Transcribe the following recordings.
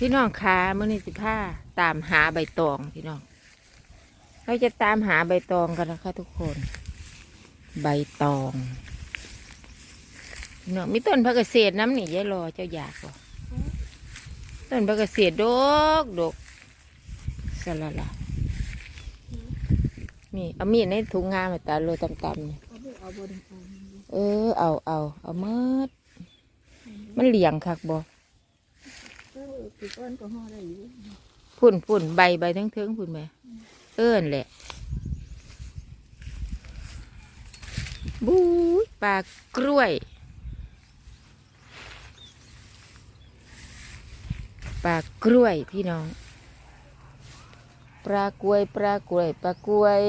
พี่น้องคะเมื่อนี้สิผ้าตามหาใบตองพี่น้อง เราจะตามหาใบตองกันนะคะทุกคน ใบตองหน้องมีต้นพักเกษตรน้ำนี่ยายรอเจ้าอยากบ่ต้นพักเกษตรดกดกสละละนี่เอามีดในถุงงามาตาโลตำๆนี่เอาบ่เอาเอาเอเอาเอาเอามิดมันเหลี่ยงคักบ่ ติดก้อนก็ห่อได้อยู่พุ่นพุ่นใบใบทั้งเทิงพุ่นไหมเอิ้นแหละบู๊ยปลากล้วย ปลากล้วยพี่น้อง ปลากล้วยปลากล้วยปลากล้วย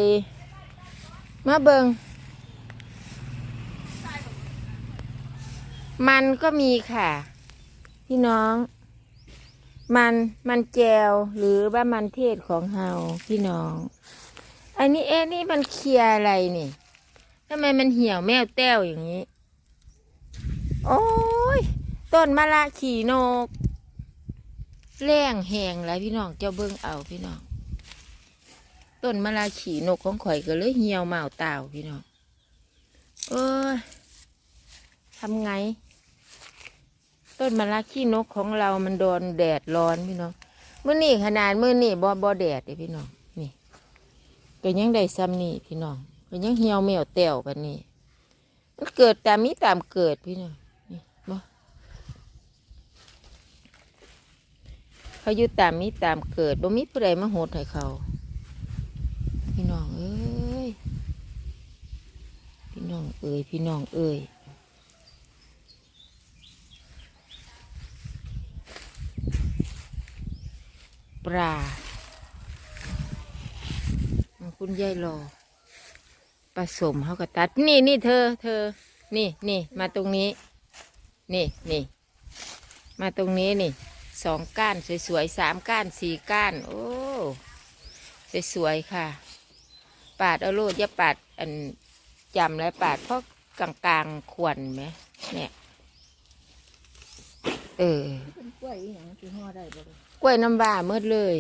มาเบิงมันก็มีค่ะ พี่น้อง มันมันแจวหรือว่ามันเทศของเฮาพี่น้อง อันนี้เอ๊ะนี่มันเคลียอะไรนี่ทำไมมันเหี่ยวแมวแต้วอย่างนี้ โอ้ยต้นมะละขี่นกแรงแหงหลายพี่น้องเจ้าเบิ้งเอาพี่น้องต้นมะละขี่นกของข่อยก็เลยเหี่ยวเมาเต่าพี่น้องเอ้ยทำไง ต้นมะละขี้นกของเรามันโดนแดดร้อนพี่น้องเมื่อนี่ขนาดเมื่อนี่บ่บ่แดดเลยพี่น้องนี่ก็ยังได้ซ้ำนี่พี่น้องก็ยังเหี่ยวแมวแต้วกันนี่มันเกิดตามมีตามเกิดพี่น้องนี่บ่เขาอยู่ตามมีตามเกิดบ่มีผู้ใดมาโหดให้เขาพี่น้องเอ้ยพี่น้องเอ้ยพี่น้องเอ้ย ปลาคุณยายรอผสมเขาก็ตัด นี่นี่เธอ เธอ นี่นี่มาตรงนี้ นี่นี่มาตรงนี้นี่สองก้านสวยๆสามก้านสี่ก้าน โอ้สวยๆค่ะ ปาดเอาโลดอย่าปาดอันจำแล้วปาดเพราะกลางๆขวนไหมเนี่ย เออเป็นกล้วยอีหยังสิห่อได้บ่ กล้วยน้ำว้าเมื่อเลย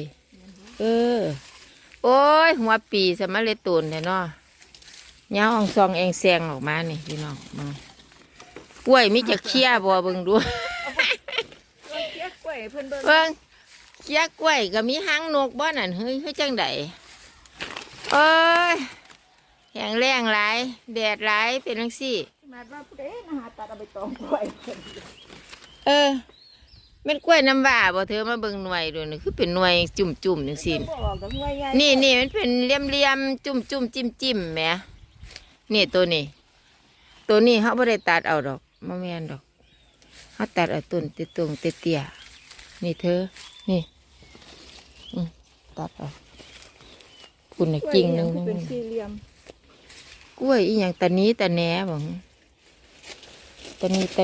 เออ โอ้ย หัวปีสมาเลยตูนเนี่ยเนาะเงาอองซองเองแซงออกมานี่พี่น้องมึงกล้วยมิจะเคี้ยบ่เบิ่งดูเอ้ยเคี้ยกล้วยเพิ่นเบิ่งเบิ่งเคี้ยกล้วยก็มีหางนกบ่นั่นเฮ้ยเฮ้ยจังไดเอ้ยแห้งแรงหลายแดดหลายเป็นจังซี่มาว่าผู้ใดมาหาตัดเอาไปตองกล้วยเพิ่นเออ เป็นกล้วยน้ำว้าบ่เธอมาเบิ่งหน่วยดูนี่คือเป็นหน่วยจุ่มๆจังซี่บ่ออกดอกหน่วยใหญ่นี่นี่มันเป็นเลี่ยมเลี่ยมๆจุ่มจุ่มจิ้มจิ้มๆแหมนี่ตัวนี้ ตัวนี้เขาไม่ได้ตัดเอาดอกมะแมนดอกเขาตัดเอาต้นเตตรงเตเตียๆนี่เธอ นี่อืมตัดเอาคุณน่ะกล้วยกิ่งอีหหยันึ่งคือเป็นสี่เหลี่ยมกล้วยอีหยังตานี้ตาแหนบ่ตานี้ตา